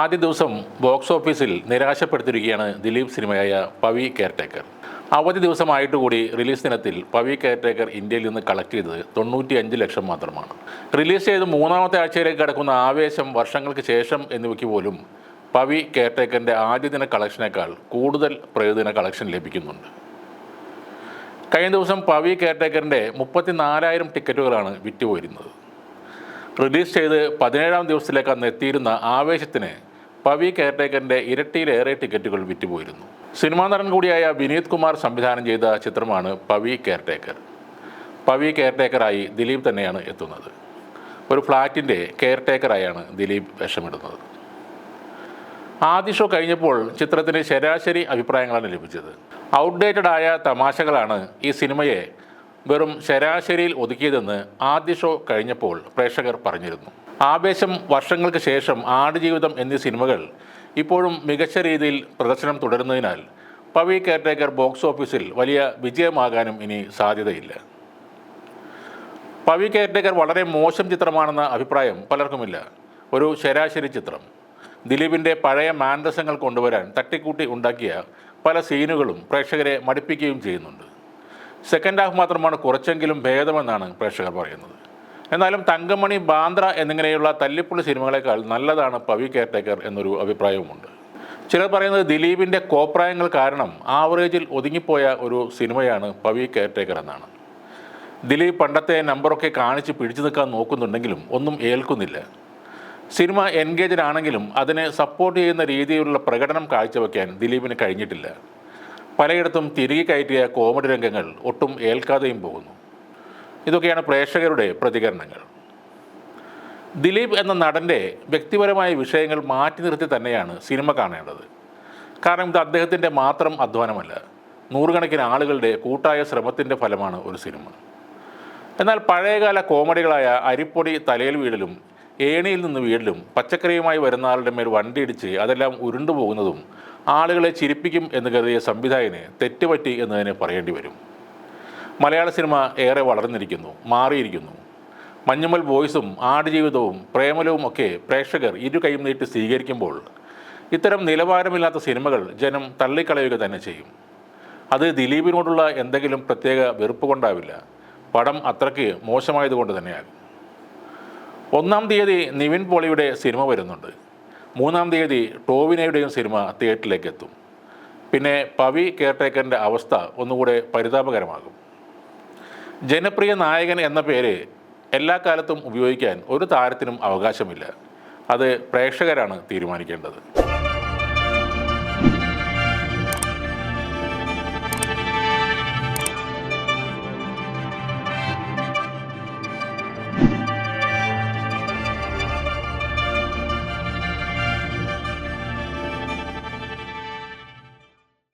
ആദ്യ ദിവസം ബോക്സ് ഓഫീസിൽ നിരാശപ്പെടുത്തിയിരിക്കുകയാണ് ദിലീപ് സിനിമയായ പവി കെയർടേക്കർ. അവധി ദിവസമായിട്ട് കൂടി റിലീസ് ദിനത്തിൽ പവി കെയർടേക്കർ ഇന്ത്യയിൽ നിന്ന് കളക്ട് ചെയ്തത് തൊണ്ണൂറ്റി അഞ്ച് ലക്ഷം മാത്രമാണ്. റിലീസ് ചെയ്ത് മൂന്നാമത്തെ ആഴ്ചയിലേക്ക് കടക്കുന്ന ആവേശം വർഷങ്ങൾക്ക് ശേഷം എന്നിവയ്ക്ക് പോലും പവി കെയർടേക്കറിന്റെ ആദ്യ ദിന കളക്ഷനേക്കാൾ കൂടുതൽ പ്രയോജന കളക്ഷൻ ലഭിക്കുന്നുണ്ട്. കഴിഞ്ഞ ദിവസം പവി കെയർടേക്കറിന്റെ മുപ്പത്തിനാലായിരം ടിക്കറ്റുകളാണ് വിറ്റുപോയിരുന്നത്. റിലീസ് ചെയ്ത് പതിനേഴാം ദിവസത്തിലേക്ക് അന്ന് എത്തിയിരുന്ന ആവേശത്തിന് പവി കെയർടേക്കറിന്റെ ഇരട്ടിയിലേറെ ടിക്കറ്റുകൾ വിറ്റുപോയിരുന്നു. സിനിമാ നടൻ കൂടിയായ വിനീത് കുമാർ സംവിധാനം ചെയ്ത ചിത്രമാണ് പവി കെയർടേക്കർ. പവി കെയർടേക്കറായി ദിലീപ് തന്നെയാണ് എത്തുന്നത്. ഒരു ഫ്ലാറ്റിന്റെ കെയർടേക്കറായാണ് ദിലീപ് വേഷമിടുന്നത്. ആദ്യ ഷോ കഴിഞ്ഞപ്പോൾ ചിത്രത്തിന് ശരാശരി അഭിപ്രായങ്ങളാണ് ലഭിച്ചത്. ഔട്ട്ഡേറ്റഡ് ആയ തമാശകളാണ് ഈ സിനിമയെ വെറും ശരാശരിയിൽ ഒതുക്കിയതെന്ന് ആദ്യ ഷോ കഴിഞ്ഞപ്പോൾ പ്രേക്ഷകർ പറഞ്ഞിരുന്നു. ആവേശം വർഷങ്ങൾക്ക് ശേഷം ആടുജീവിതം എന്നീ സിനിമകൾ ഇപ്പോഴും മികച്ച രീതിയിൽ പ്രദർശനം തുടരുന്നതിനാൽ പവി കെയർടേക്കർ ബോക്സ് ഓഫീസിൽ വലിയ വിജയമാകാനും ഇനി സാധ്യതയില്ല. പവി കെയർടേക്കർ വളരെ മോശം ചിത്രമാണെന്ന അഭിപ്രായം പലർക്കുമില്ല. ഒരു ശരാശരി ചിത്രം. ദിലീപിന്റെ പഴയ മാൻഡസങ്ങൾ കൊണ്ടുവരാൻ തട്ടിക്കൂട്ടി ഉണ്ടാക്കിയ പല സീനുകളും പ്രേക്ഷകരെ മടുപ്പിക്കുകയും ചെയ്യുന്നുണ്ട്. സെക്കൻഡ് ഹാഫ് മാത്രമാണ് കുറച്ചെങ്കിലും ഭേദമെന്നാണ് പ്രേക്ഷകർ പറയുന്നത്. എന്നാലും തങ്കമണി ബാന്ദ്ര എന്നിങ്ങനെയുള്ള തല്ലിപ്പുള്ളി സിനിമകളെക്കാൾ നല്ലതാണ് പവി കെയർടേക്കർ എന്നൊരു അഭിപ്രായവുമുണ്ട്. ചിലർ പറയുന്നത് ദിലീപിന്റെ കോപ്രായങ്ങൾ കാരണം ആവറേജിൽ ഒതുങ്ങിപ്പോയ ഒരു സിനിമയാണ് പവി കെയർടേക്കർ എന്നാണ്. ദിലീപ് പണ്ടത്തെ നമ്പറൊക്കെ കാണിച്ച് പിടിച്ചു നിൽക്കാൻ നോക്കുന്നുണ്ടെങ്കിലും ഒന്നും ഏൽക്കുന്നില്ല. സിനിമ എൻഗേജഡ് ആണെങ്കിലും അതിനെ സപ്പോർട്ട് ചെയ്യുന്ന രീതിയിലുള്ള പ്രകടനം കാഴ്ചവെക്കാൻ ദിലീപിന് കഴിഞ്ഞിട്ടില്ല. പലയിടത്തും തിരികെ കയറ്റിയ കോമഡി രംഗങ്ങൾ ഒട്ടും ഏൽക്കാതെയും പോകുന്നു. ഇതൊക്കെയാണ് പ്രേക്ഷകരുടെ പ്രതികരണങ്ങൾ. ദിലീപ് എന്ന നടന്റെ വ്യക്തിപരമായ വിഷയങ്ങൾ മാറ്റി നിർത്തി തന്നെയാണ് സിനിമ കാണേണ്ടത്. കാരണം ഇത് അദ്ദേഹത്തിന്റെ മാത്രം അധ്വാനമല്ല. നൂറുകണക്കിന് ആളുകളുടെ കൂട്ടായ ശ്രമത്തിന്റെ ഫലമാണ് ഒരു സിനിമ. എന്നാൽ പഴയകാല കോമഡികളായ അരിപ്പൊടി തലയിൽ വീഴലും ഏണിയിൽ നിന്ന് വീടിലും പച്ചക്കറിയുമായി വരുന്ന ആളുടെ മേൽ വണ്ടിയിടിച്ച് അതെല്ലാം ഉരുണ്ടുപോകുന്നതും ആളുകളെ ചിരിപ്പിക്കും എന്ന് കരുതിയ സംവിധായകന് തെറ്റുപറ്റി എന്ന് തന്നെ പറയേണ്ടി വരും. മലയാള സിനിമ ഏറെ വളർന്നിരിക്കുന്നു മാറിയിരിക്കുന്നു. മഞ്ഞുമൽ ബോയ്സും ആടുജീവിതവും പ്രേമലവും ഒക്കെ പ്രേക്ഷകർ ഇരു കൈയും നീട്ടി സ്വീകരിക്കുമ്പോൾ ഇത്തരം നിലവാരമില്ലാത്ത സിനിമകൾ ജനം തള്ളിക്കളയുക തന്നെ ചെയ്യും. അത് ദിലീപിനോടുള്ള എന്തെങ്കിലും പ്രത്യേക വെറുപ്പ് കൊണ്ടാവില്ല. പടം അത്രയ്ക്ക് മോശമായതുകൊണ്ട് തന്നെയാകും. ഒന്നാം തീയതി നിവിൻ പോളിയുടെ സിനിമ വരുന്നുണ്ട്. മൂന്നാം തീയതി ടോവിനയുടെയും സിനിമ തിയേറ്ററിലേക്ക് എത്തും പിന്നെ പവി കെയർടേക്കറിന്റെ അവസ്ഥ ഒന്നുകൂടെ പരിതാപകരമാകും. ജനപ്രിയ നായകൻ എന്ന പേര് എല്ലാ കാലത്തും ഉപയോഗിക്കാൻ ഒരു താരത്തിനും അവകാശമില്ല. അത് പ്രേക്ഷകരാണ് തീരുമാനിക്കേണ്ടത്.